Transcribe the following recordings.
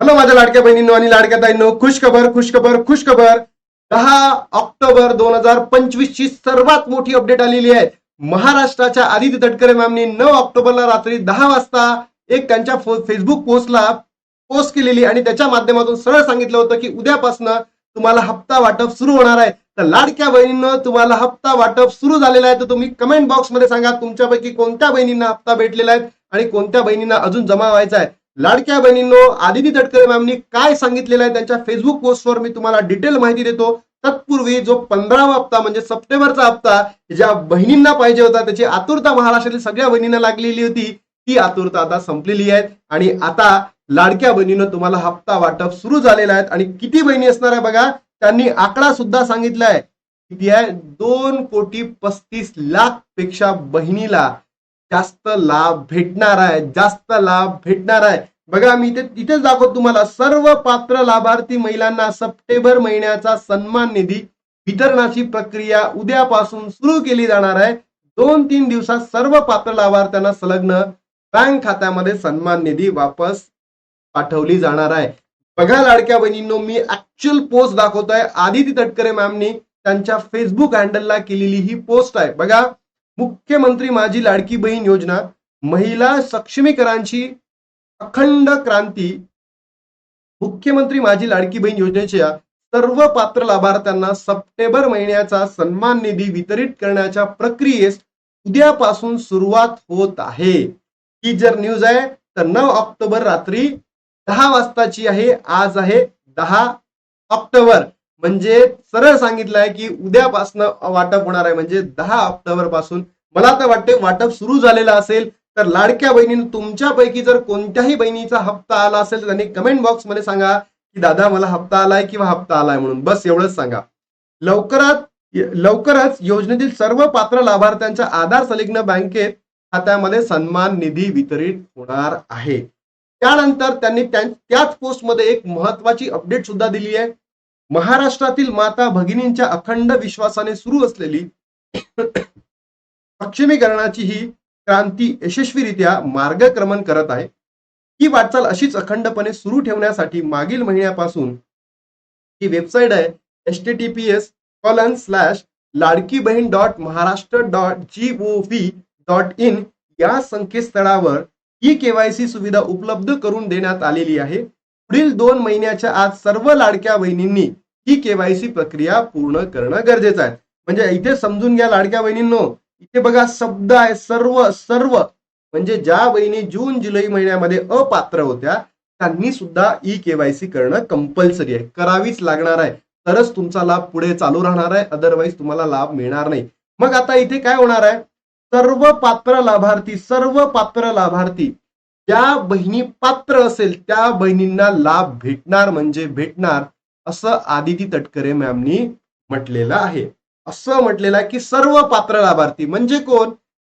Hello माझ्या लाडक्या बहिणींनो आणि लाडक्या ताईंनो खुश खबर खुश खबर खुश खबर दहा ऑक्टोबर दोन हजार पंचवीस ची सर्वात मोठी अपडेट आलेली आहे. महाराष्ट्राच्या आदित्य तटकरे मॅमनी नऊ ऑक्टोबरला रात्री दहा वाजता एक त्यांच्या फेसबुक पोस्टला पोस्ट केलेली आणि त्याच्या माध्यमातून सरळ सांगितलं होतं की उद्यापासनं तुम्हाला हप्ता वाटप सुरू होणार आहे. तर लाडक्या बहिणींनो तुम्हाला हप्ता वाटप सुरू झालेला आहे. तर तुम्ही कमेंट बॉक्समध्ये सांगा तुमच्यापैकी कोणत्या बहिणींना हप्ता भेटलेला आहे आणि कोणत्या बहिणींना अजून जमा व्हायचा आहे. लाडक्या बहिणींनो आदिती तटकरे मॅमनी काय सांगितलेलं आहे त्यांच्या फेसबुक पोस्टवर मी तुम्हाला डिटेल माहिती देतो. तत्पूर्वी जो पंधरावा हप्ता म्हणजे सप्टेंबरचा हप्ता ज्या बहिणींना पाहिजे होता त्याची आतुरता महाराष्ट्रातील सगळ्या बहिणींना लागलेली होती ती आतुरता आता संपलेली आहे. आणि आता लाडक्या बहिणीनं तुम्हाला हप्ता वाटप सुरू झालेला आहे आणि किती बहिणी असणार आहे बघा त्यांनी आकडा सुद्धा सांगितलाय. किती आहे? दोन कोटी पस्तीस लाखपेक्षा बहिणीला जास्त लाभ भेटणार आहे जास्त लाभ भेटणार आहे. बघा मी इथे तिथेच दाखवतो तुम्हाला सर्व पात्र लाभार्थी महिलांना सप्टेंबर महिन्याचा सन्मान निधी वितरणाची प्रक्रिया उद्यापासून सुरू केली जाणार आहे. दोन तीन दिवसात सर्व पात्र लाभार्थ्यांना संलग्न बँक खात्यामध्ये सन्मान निधी वापस पाठवली जाणार आहे. बघा लाडक्या बहिणींनो मी ऍक्च्युअल पोस्ट दाखवतोय. आदिती तटकरे मॅमनी त्यांच्या फेसबुक हँडलला केलेली ही पोस्ट आहे. बघा मुख्यमंत्री माझी लाडकी बहीण योजना महिला सक्षमीकरांची अखंड क्रांती. मुख्यमंत्री माझी लाडकी बहीण योजनेच्या सर्व पात्र लाभार्थ्यांना सप्टेंबर महिन्याचा सन्मान निधी वितरित करण्याच्या प्रक्रियेस उद्यापासून सुरुवात होत आहे. ही जर न्यूज आहे तर नऊ ऑक्टोबर रात्री दहा वाजताची आहे आज आहे दहा ऑक्टोबर. म्हणजे सरळ सांगितलंय की उद्यापासनं वाटप होणार आहे. म्हणजे दहा ऑक्टोबरपासून मला तर वाटते वाटप सुरू झालेलं असेल तर लाडक्या बहिणीनं तुमच्यापैकी जर कोणत्याही बहिणीचा हप्ता आला असेल तर त्यांनी कमेंट बॉक्समध्ये सांगा की दादा मला हप्ता आलाय किंवा हप्ता आलाय म्हणून. बस एवढंच सांगा. लवकरात लवकरच योजनेतील सर्व पात्र लाभार्थ्यांच्या आधार संलग्न बँकेत खात्यामध्ये सन्मान निधी वितरित होणार आहे. त्यानंतर त्यांनी त्याच पोस्टमध्ये एक महत्वाची अपडेट सुद्धा दिली आहे. महाराष्ट्रातील माता भगिनींच्या अखंड विश्वासाने सुरू असलेली सक्षमीकरणाची ही क्रांती यशस्वीरित्या मार्गक्रमण करत आहे. ही वाटचाल अशीच अखंडपणे सुरू ठेवण्यासाठी मागील महिन्यापासून ही वेबसाईट आहे. S T T P S colon slash Ladki Bahin dot Maharashtra dot G O V dot in या संकेतस्थळावर ई केवायसी सुविधा उपलब्ध करून देण्यात आलेली आहे. पुढील दोन महिन्याच्या आत सर्व लाडक्या बहिणींनी ही केवायसी प्रक्रिया पूर्ण करणं गरजेचं आहे. म्हणजे इथे समजून घ्या लाडक्या बहिणींनो. इथे बघा शब्द आहे सर्व सर्व. म्हणजे ज्या बहिणी जून जुलै महिन्यामध्ये अपात्र होत्या त्यांनी सुद्धा ई केवायसी करणं कंपल्सरी आहे. करावीच लागणार आहे. तरच तुमचा लाभ पुढे चालू राहणार आहे. अदरवाईज तुम्हाला लाभ मिळणार नाही. मग आता इथे काय होणार आहे? सर्व पात्र लाभार्थी सर्व पात्र लाभार्थी ज्या बहिणी पात्र असेल त्या बहिणींना लाभ भेटणार म्हणजे भेटणार असं आदिती तटकरे मॅमनी म्हटलेलं आहे. असं म्हटलेलं आहे की सर्व पात्र लाभार्थी म्हणजे कोण?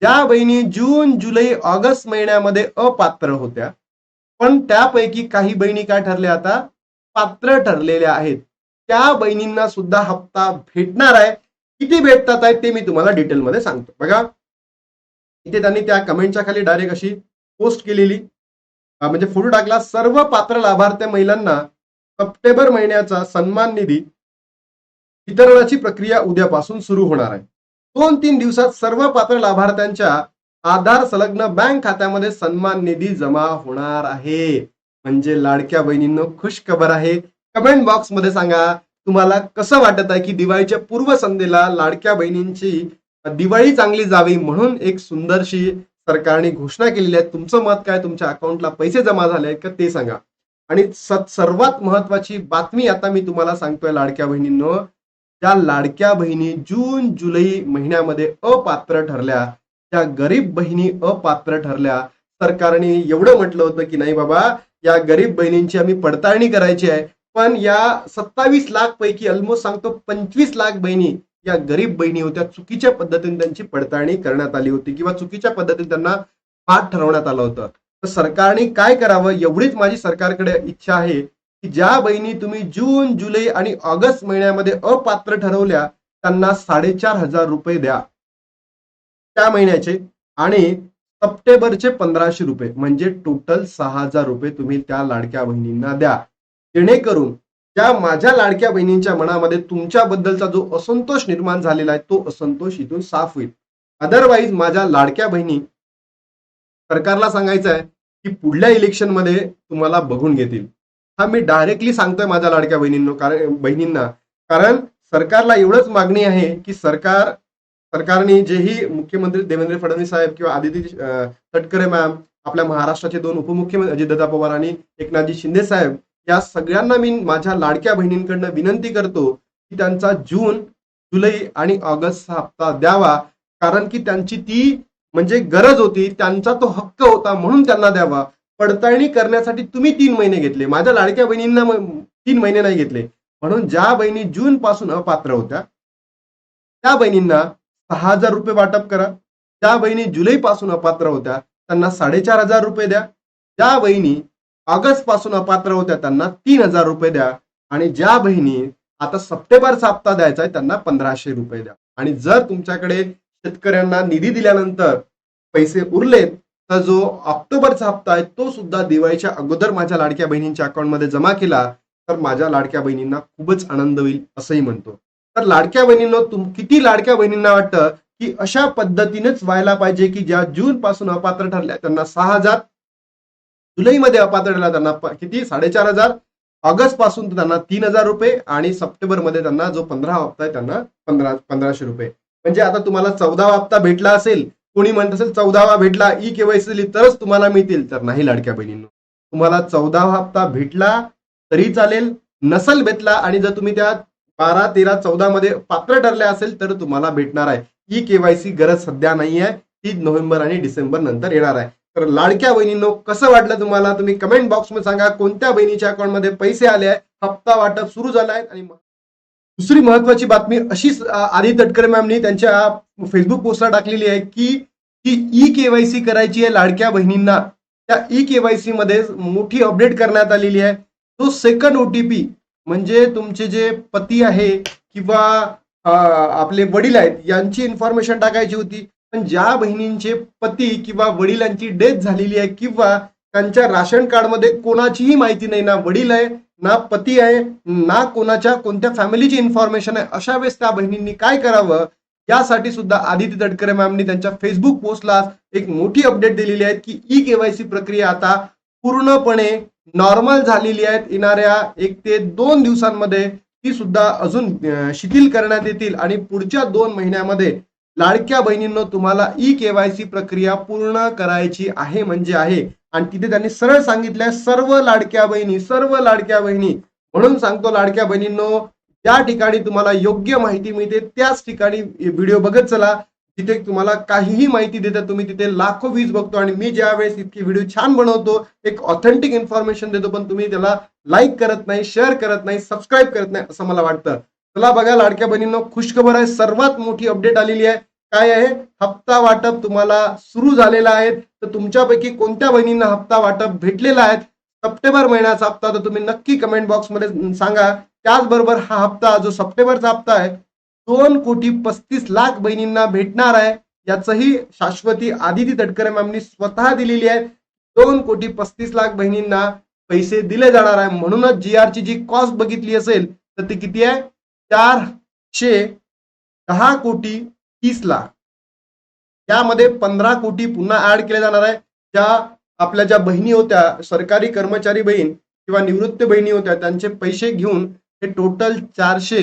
ज्या बहिणी जून जुलै ऑगस्ट महिन्यामध्ये अपात्र होत्या. पण त्यापैकी काही बहिणी काय ठरल्या आता? पात्र ठरलेल्या आहेत. त्या बहिणींना सुद्धा हप्ता भेटणार आहे. किती भेटतात आहेत ते मी तुम्हाला डिटेलमध्ये सांगतो. बघा. इथे त्यांनी त्या कमेंटच्या खाली डायरेक्ट अशी पोस्ट केलेली. म्हणजे फोटो टाकला. सर्व पात्र लाभार्थी महिलांना सप्टेंबर महिन्याचा सन्मान निधी वितरणाची प्रक्रिया उद्यापासून सुरू होणार आहे. दोन तीन दिवसात सर्व पात्र लाभार्थ्यांच्या आधार संलग्न बँक खात्यामध्ये सन्मान निधी जमा होणार आहे. म्हणजे लाडक्या बहिणींनो खुश खबर आहे. कमेंट बॉक्समध्ये सांगा तुम्हाला कसं वाटत आहे की दिवाळीच्या पूर्वसंध्येला लाडक्या बहिणींची दिवाळी चांगली जावी म्हणून एक सुंदरशी सरकारने घोषणा केलेली आहे. तुमचं मत काय? तुमच्या अकाउंटला पैसे जमा झाले आहेत का? ते सांगा. आणि सर्वात महत्वाची बातमी आता मी तुम्हाला सांगतोय लाडक्या बहिणींनो. त्या लाडक्या बहिणी जून जुलै महिन्यामध्ये अपात्र ठरल्या त्या गरीब बहिणी अपात्र ठरल्या सरकारने एवढं म्हटलं होतं की नाही बाबा या गरीब बहिणींची आम्ही पडताळणी करायची आहे. पण या सत्तावीस लाख पैकी ऑलमोस्ट सांगतो पंचवीस लाख बहिणी या गरीब बहिणी होत्या चुकीच्या पद्धतीने त्यांची पडताळणी करण्यात आली होती किंवा चुकीच्या पद्धतीने त्यांना पाठ ठरवण्यात आलं होतं. तर सरकारने काय करावं? एवढीच माझी सरकारकडे इच्छा आहे की ज्या बहिणी तुम्ही जून जुलै आणि ऑगस्ट महिन्यामध्ये अपात्र ठरवल्या त्यांना साडेचार हजार रुपये द्या. त्या महिन्याचे आणि सप्टेंबरचे पंधराशे रुपये म्हणजे टोटल सहा हजार रुपये तुम्ही त्या लाडक्या बहिणींना द्या. जेणेकरून त्या माझ्या लाडक्या बहिणींच्या मनामध्ये तुमच्याबद्दलचा जो असंतोष निर्माण झालेला आहे तो असंतोष इथून साफ होईल. अदरवाईज माझ्या लाडक्या बहिणी सरकारला सांगायचं आहे की पुढल्या इलेक्शनमध्ये तुम्हाला बघून घेतील. हा मी डायरेक्टली सांगतोय माझ्या लाडक्या बहिणींनो कारण बहिणींना. कारण सरकारला एवढंच मागणी आहे की सरकार सरकारने जेही मुख्यमंत्री देवेंद्र फडणवीस साहेब किंवा आदिती तटकरे मॅम आपल्या महाराष्ट्राचे दोन उपमुख्यमंत्री अजितदादा पवार आणि एकनाथजी शिंदे साहेब या सगळ्यांना मी माझ्या लाडक्या बहिणींकडनं विनंती करतो की त्यांचा जून जुलै आणि ऑगस्ट हा हप्ता द्यावा. कारण की त्यांची ती म्हणजे गरज होती त्यांचा तो हक्क होता म्हणून त्यांना द्यावा. पडताळणी करण्यासाठी तुम्ही तीन महिने घेतले. माझ्या लाडक्या बहिणींना तीन महिने नाही घेतले. म्हणून ज्या बहिणी जून पासून अपात्र होत्या त्या बहिणींना सहा हजार रुपये वाटप करा. ज्या बहिणी जुलै पासून अपात्र होत्या त्यांना साडेचार हजार रुपये द्या. ज्या बहिणी ऑगस्टपासून अपात्र होत्या त्यांना तीन हजार रुपये द्या. आणि ज्या बहिणी आता सप्टेंबरचा हप्ता द्यायचा आहे त्यांना पंधराशे रुपये द्या. आणि जर तुमच्याकडे शेतकऱ्यांना निधी दिल्यानंतर पैसे उरलेत तर जो ऑक्टोबरचा हप्ता आहे तो सुद्धा दिवाळीच्या अगोदर माझ्या लाडक्या बहिणींच्या अकाउंटमध्ये जमा केला तर माझ्या लाडक्या बहिणींना खूपच आनंद होईल असंही म्हणतो. तर लाडक्या बहिणींना तुम किती लाडक्या बहिणींना वाटतं की अशा पद्धतीनेच व्हायला पाहिजे की ज्या जून पासून अपात्र ठरल्या त्यांना सहा हजार जुलैमध्ये अपात्र ठरला त्यांना किती? साडेचार हजार ऑगस्टपासून त्यांना तीन हजार रुपये आणि सप्टेंबरमध्ये त्यांना जो पंधरा हप्ता आहे त्यांना पंधरा पंधराशे रुपये. म्हणजे आता तुम्हाला चौदावा हप्ता भेटला असेल कोणी म्हणत असेल चौदावा भेटला ई केवायसी दिली तरच तुम्हाला मिळतील. तर नाही लाडक्या बहिणींनो. तुम्हाला चौदावा हप्ता भेटला तरी चालेल नसल भेटला आणि जर तुम्ही त्या बारा तेरा चौदा मध्ये पात्र ठरले असेल तर तुम्हाला भेटणार आहे. ई केवायसी गरज सध्या नाही आहे. ती नोव्हेंबर आणि डिसेंबर नंतर येणार आहे. तर लाडक्या बहिणींनो कसं वाटलं तुम्हाला? तुम्ही कमेंट बॉक्समध्ये सांगा. कोणत्या बहिणीच्या अकाउंटमध्ये पैसे आले आहे? हप्ता वाटप सुरू झाला आहे आणि दुसरी महत्वाची बातमी अशीच अ, आदी तटकरे मॅमनी त्यांच्या फेसबुक पोस्टला टाकलेली आहे की की ई केवायसी करायची आहे लाडक्या बहिणींना. त्या ई केवायसी मध्ये मोठी अपडेट करण्यात आलेली आहे. तो सेकंड ओटीपी म्हणजे तुमचे जे पती आहे किंवा आपले वडील आहेत यांची इन्फॉर्मेशन टाकायची होती. पण ज्या बहिणींचे पती किंवा वडिलांची डेथ झालेली आहे किंवा त्यांच्या राशन कार्डमध्ये कोणाचीही माहिती नाही ना वडील आहे ना पती आहे ना कोणाच्या कोणत्या फॅमिलीची इन्फॉर्मेशन आहे अशा वेळेस त्या बहिणींनी काय करावं? यासाठी सुद्धा आदिती तटकरे मॅमनी त्यांच्या फेसबुक पोस्टला एक मोठी अपडेट दिलेली आहे की ई केवायसी प्रक्रिया आता पूर्णपणे नॉर्मल झालेली आहे. येणाऱ्या एक ते दोन दिवसांमध्ये ती सुद्धा अजून शिथिल करण्यात येतील आणि पुढच्या दोन महिन्यामध्ये लाडक्या बहिणींनो तुम्हाला ई केवायसी प्रक्रिया पूर्ण करायची आहे म्हणजे आहे. आणि तिथे त्यांनी सरळ सांगितलंय सर्व लाडक्या बहिणी सर्व लाडक्या बहिणी. म्हणून सांगतो लाडक्या बहिणींनो ज्या ठिकाणी तुम्हाला योग्य माहिती मिळते त्याच ठिकाणी व्हिडिओ बघत चला. तिथे तुम्हाला काहीही माहिती देतात तुम्ही तिथे लाखो व्ह्यूज बघतो आणि मी ज्या वेळेस इतकी व्हिडिओ छान बनवतो एक ऑथेंटिक इन्फॉर्मेशन देतो पण तुम्ही त्याला लाईक करत नाही शेअर करत नाही सबस्क्राईब करत नाही असं मला वाटतं. चला बघा लाडक्या बहिणींनो खुशखबर आहे. सर्वात मोठी अपडेट आलेली आहे. काय आहे? हप्ता वाटप तुम्हाला सुरू झालेला आहे. तर तुमच्यापैकी कोणत्या बहिणींना हप्ता वाटप भेटलेला आहे? सप्टेंबर महिन्याचा हप्ता तर तुम्ही नक्की कमेंट बॉक्समध्ये सांगा. त्याचबरोबर हा हप्ता जो सप्टेंबरचा हप्ता आहे दोन कोटी पस्तीस लाख बहिणींना भेटणार आहे. याचंही शाश्वती आदिती तटकरे मॅमनी स्वतः दिलेली आहे. दोन कोटी पस्तीस लाख बहिणींना पैसे दिले जाणार आहे. म्हणूनच जी ची जी कॉस्ट बघितली असेल तर ती किती आहे? चारशे दहा कोटी तीस लाख. त्यामध्ये पंधरा कोटी पुन्हा ऍड केले जाणार आहे. ज्या आपल्या ज्या बहिणी होत्या सरकारी कर्मचारी बहीण किंवा निवृत्त बहिणी होत्या त्यांचे पैसे घेऊन हे टोटल चारशे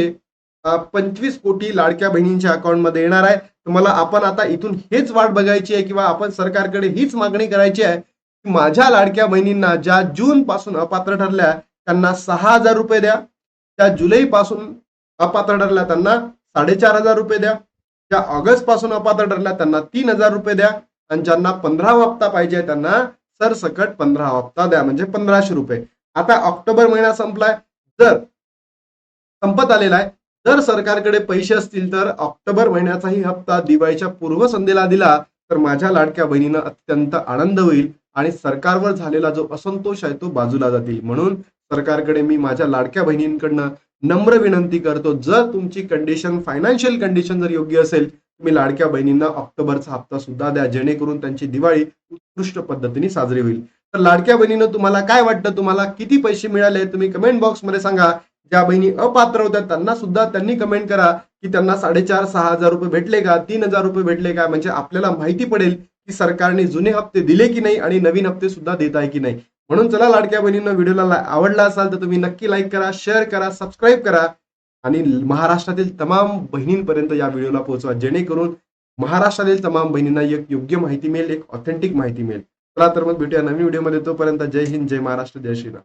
पंचवीस कोटी लाडक्या बहिणींच्या अकाउंटमध्ये येणार आहे. तुम्हाला आपण आता इथून हेच वाट बघायची आहे किंवा आपण सरकारकडे हीच मागणी करायची आहे की माझ्या लाडक्या बहिणींना ज्या जून पासून अपात्र ठरल्या त्यांना सहा हजार रुपये द्या. त्या जुलै पासून अपात्र ठरल्या त्यांना साडेचार हजार रुपये द्या. ज्या ऑगस्टपासून अपात्र ठरल्या त्यांना तीन हजार रुपये द्या आणि ज्यांना पंधरा हप्ता पाहिजे त्यांना सरसकट पंधरा हप्ता द्या म्हणजे पंधराशे रुपये. आता ऑक्टोबर महिना संपलाय जर संपत आलेला आहे जर सरकारकडे पैसे असतील तर ऑक्टोबर महिन्याचाही हप्ता दिवाळीच्या पूर्वसंध्येला दिला तर माझ्या लाडक्या बहिणीनं अत्यंत आनंद होईल आणि सरकारवर झालेला जो असंतोष आहे तो बाजूला जातील. म्हणून सरकारकडे मी माझ्या लाडक्या बहिणींकडनं नम्र विनंती करतो जर तुमची कंडिशन फायनान्शियल कंडिशन जर योग्य असेल तुम्ही लाडक्या बहिणींना ऑक्टोबरचा हप्ता सुद्धा द्या जेणेकरून त्यांची दिवाळी उत्कृष्ट पद्धतीने साजरी होईल. तर लाडक्या बहिणीनं तुम्हाला काय वाटतं? तुम्हाला किती पैसे मिळाले? तुम्ही कमेंट बॉक्समध्ये सांगा. ज्या बहिणी अपात्र होत्या त्यांना सुद्धा त्यांनी कमेंट करा की त्यांना साडेचार सहा हजार रुपये भेटले का? तीन हजार रुपये भेटले का? म्हणजे आपल्याला माहिती पडेल की सरकारने जुने हप्ते दिले की नाही आणि नवीन हप्ते सुद्धा देत आहे की नाही. म्हणून चला लाडक्या बहिणींना व्हिडिओला ला- आवडला असाल तर तुम्ही नक्की लाईक करा शेअर करा सबस्क्राईब करा आणि महाराष्ट्रातील तमाम बहिणींपर्यंत या व्हिडिओला पोहोचवा जेणेकरून महाराष्ट्रातील तमाम बहिणींना एक योग्य माहिती मिळेल एक ऑथेंटिक माहिती मिळेल. चला तर मग भेटूया नवीन व्हिडिओमध्ये. तोपर्यंत जय हिंद जय महाराष्ट्र जय श्रीराम.